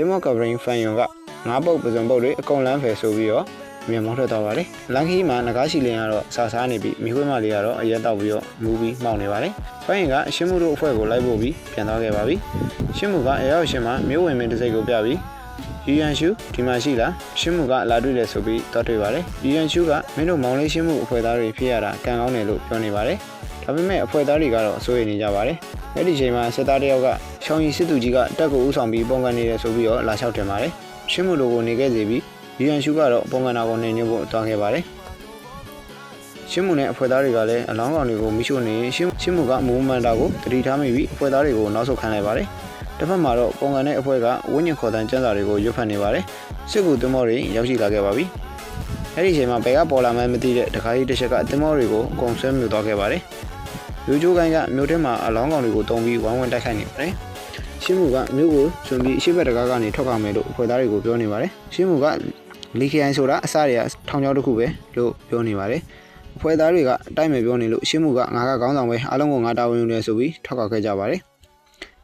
တင်မော့ကဗရင်ဖန်ယွန်ကငါးပုတ်ပစုံပုတ်တွေအကုန်လန်းဖယ်ဆိုပြီးတော့မြန်မောင်းထွက်သွားပါတယ်လန်ခီမှာငကားရှိလင်ကတော့စာစားနေပြီးမိခွေးမလေးကတော့အရက်တောက်ပြီးတော့မူပြီးမှောက်နေပါတယ်ဖန်ယွန်ကအရှင်းမှုတို့အဖွဲ့ကိုလိုက်ဖို့ပြီးပြန်သွားခဲ့ပါပြီရှင်းမှုကအရောက်ရှင်မှာမျိုးဝင်မင်းတစ်စိတ်ကိုပြပြီး ယူရန်ရှူဒီမှာရှိလားရှင်းမှုကလာတွေ့တယ်ဆိုပြီးတော့တွေ့ပါတယ်ယူရန်ရှူကမင်းတို့မောင်လေးရှင်းမှုအဖွဲ့သားတွေဖြစ်ရတာကံကောင်းတယ်လို့ပြောနေပါတယ်ဒါပေမဲ့အဖွဲ့သားတွေကတော့အစိုးရနေကြပါတယ်အဲ့ဒီချိန်မှာစစ်သားတယောက်ကရှောင်းရီစစ်သူကြီးကတက်ကိုဥဆောင်ပြီးပုံကန်နေတယ်ဆိုပြီးတော့လာလျှောက်တင်ပါတယ်ရှင်းမှုလိုကိုနေခဲ့စီပြီးယူရန်ရှူကတော့ပုံကန်နာကိုနေညွှတ်ဖို့တွားခဲ့ပါတယ်ရှင်းမှုနဲ့အဖွဲ့သားတွေကလည်းအလောင်းကောင်တွေကိုမိရှို့နေရှင်းရှင်းမှုကမူမန်တာကိုတတိထားမိပြီးအဖွဲ့သားတွေကိုနောက်ဆုတ်ခံလိုက်ပါတယ် တစ်ဖက်မှာတော့ပုံကန်တဲ့အဖွဲ့ကဝိညာဉ်ခေါ်တန်းကျန်းစာတွေကိုရွတ်ဖတ်နေပါတယ်စစ်ကူသမောတွေရောက်ရှိလာခဲ့ပါပြီအဲ့ဒီချိန်မှာဘယ်ကပေါ်လာမှန်းမသိတဲ့တခါကြီးတစ်ချက်ကသမောတွေကိုအကုန်ဆွဲမြုပ်သွားခဲ့ပါတယ်လူချိုးကိုင်းကမြို့ထဲမှာအလောင်းကောင်တွေကိုတုံးပြီးဝိုင်းဝန်းတိုက်ခိုက်နေပါတယ်ရှင်းမှုကမြို့ကိုဆွန်ပြီးအရှိဘက်တကားကနေထွက်ခါမယ်လို့အဖွဲ့သားတွေကိုပြောနေပါတယ်ရှင်းမှုကလီခရိုင်ဆိုတာအစတွေကထောင်ချောင်းတစ်ခုပဲလို့ပြောနေပါတယ်အဖွဲ့သားတွေကအတိုက်မဲ့ပြောနေလို့ရှင်းမှုကငါကခေါင်းဆောင်ပဲအားလုံးကိုငါတာဝန်ယူနေဆိုပြီးထောက်ခေါက်ခဲ့ကြပါတယ်။အ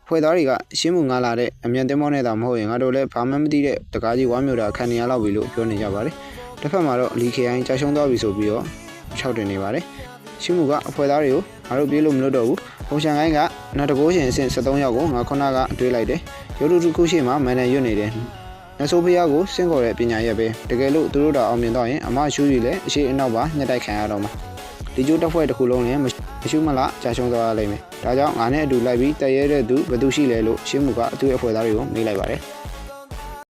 ဖွဲ့သားတွေကရှင်းမှုငါလာတဲ့အမြန်တင်မောနဲ့တာမဟုတ်ရင်ငါတို့လည်းဘာမှမသိတဲ့တကားကြီးဝမ်းမျိုးတာခံနေရလောက်ပြီလို့ပြောနေကြပါတယ်။တစ်ဖက်မှာတော့လီခေအိုင်းကြာရှုံးသွားပြီဆိုပြီးတော့ခြောက်တင်နေပါတယ်။ရှင်းမှုကအဖွဲ့သားတွေကိုငါတို့ပြေးလို့မလွတ်တော့ဘူး။ပုံချန်ကိုင်းကနောက်တကိုးရှင်အဆင့်73ယောက်ကိုငါခုနကတွေးလိုက်တယ်။ရုပ်တုတစ်ခုရှိမှမန်နယ်ရွတ်နေတယ်။နဆိုဖျားကိုစင့်ခေါ်တဲ့ပညာရက်ပဲတကယ်လို့သူတို့တော့အောင်မြင်တော့ရင်အမရှူးကြီးလည်းအရှိအနောက်ပါညှက်တိုက်ခံရတော့မှာ ဒီကျိုးတစ်ဖွဲ့တစ်ခုလုံးလည်းမရှူးမလားကြာရှုံးသွားရလိမ့်မယ်ဒါကြောင့်ငါနဲ့အတူလိုက်ပြီးတည့်ရဲတဲ့သူဘယ်သူရှိလဲလို့ရှင်းမှုကအတူအဖွဲ့သားတွေကိုမေးလိုက်ပါတယ်